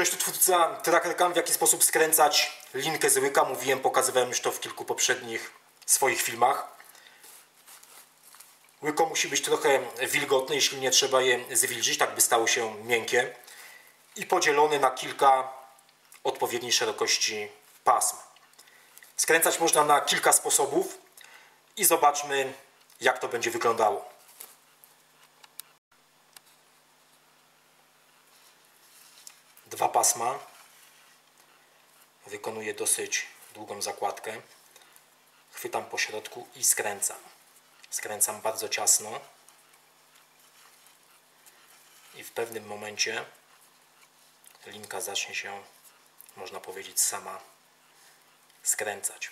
Cześć, tu twórca Trackercam, w jaki sposób skręcać linkę z łyka. Mówiłem, pokazywałem już to w kilku poprzednich swoich filmach. Łyko musi być trochę wilgotne, jeśli nie trzeba je zwilżyć, tak by stało się miękkie. I podzielone na kilka odpowiedniej szerokości pasm. Skręcać można na kilka sposobów i zobaczmy jak to będzie wyglądało. Dwa pasma. Wykonuję dosyć długą zakładkę. Chwytam po środku i skręcam. Skręcam bardzo ciasno. I w pewnym momencie linka zacznie się, można powiedzieć, sama skręcać.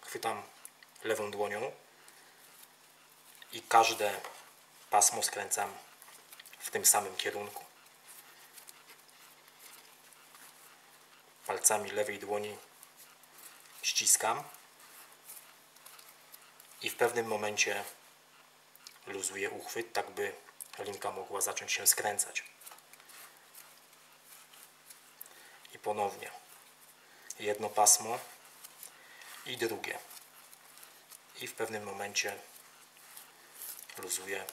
Chwytam lewą dłonią i każde pasmo skręcam w tym samym kierunku. Palcami lewej dłoni ściskam i w pewnym momencie luzuję uchwyt, tak by linka mogła zacząć się skręcać. I ponownie jedno pasmo i drugie. I w pewnym momencie luzuję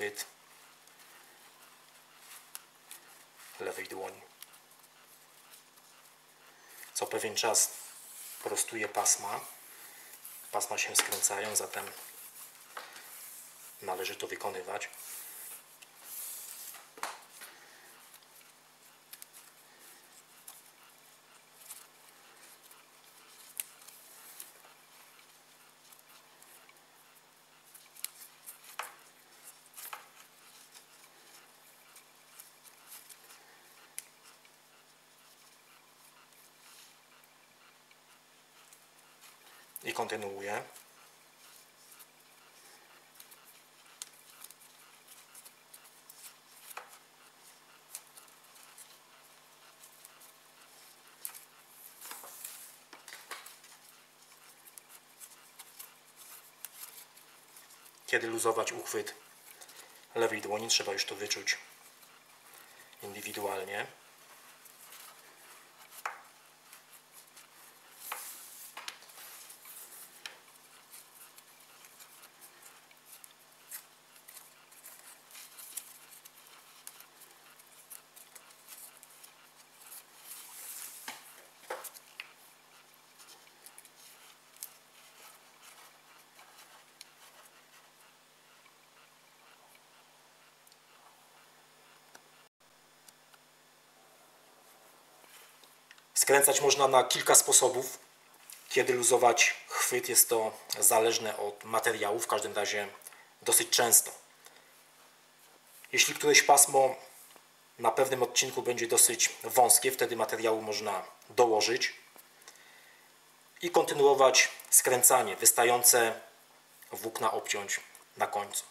chwyt lewej dłoni. Co pewien czas prostuję pasma. Pasma się skręcają, zatem należy to wykonywać. I kontynuuję. Kiedy luzować uchwyt lewej dłoni, trzeba już to wyczuć indywidualnie. Skręcać można na kilka sposobów. Kiedy luzować chwyt jest to zależne od materiału, w każdym razie dosyć często. Jeśli któreś pasmo na pewnym odcinku będzie dosyć wąskie, wtedy materiału można dołożyć i kontynuować skręcanie, wystające włókna obciąć na końcu.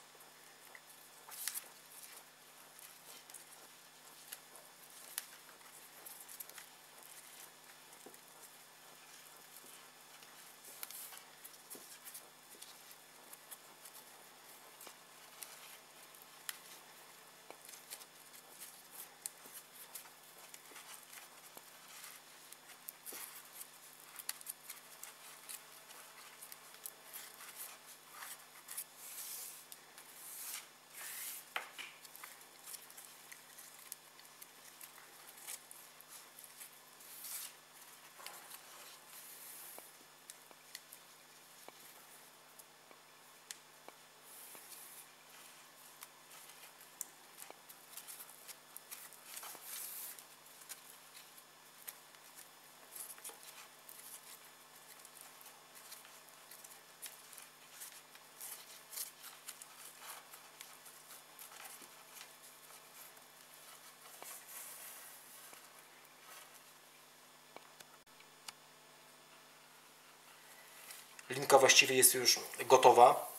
Linka właściwie jest już gotowa.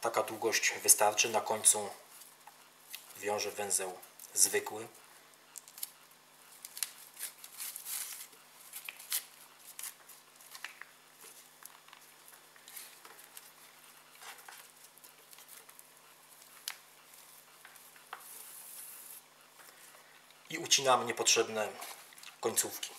Taka długość wystarczy. Na końcu wiążę węzeł zwykły. i ucinamy niepotrzebne końcówki.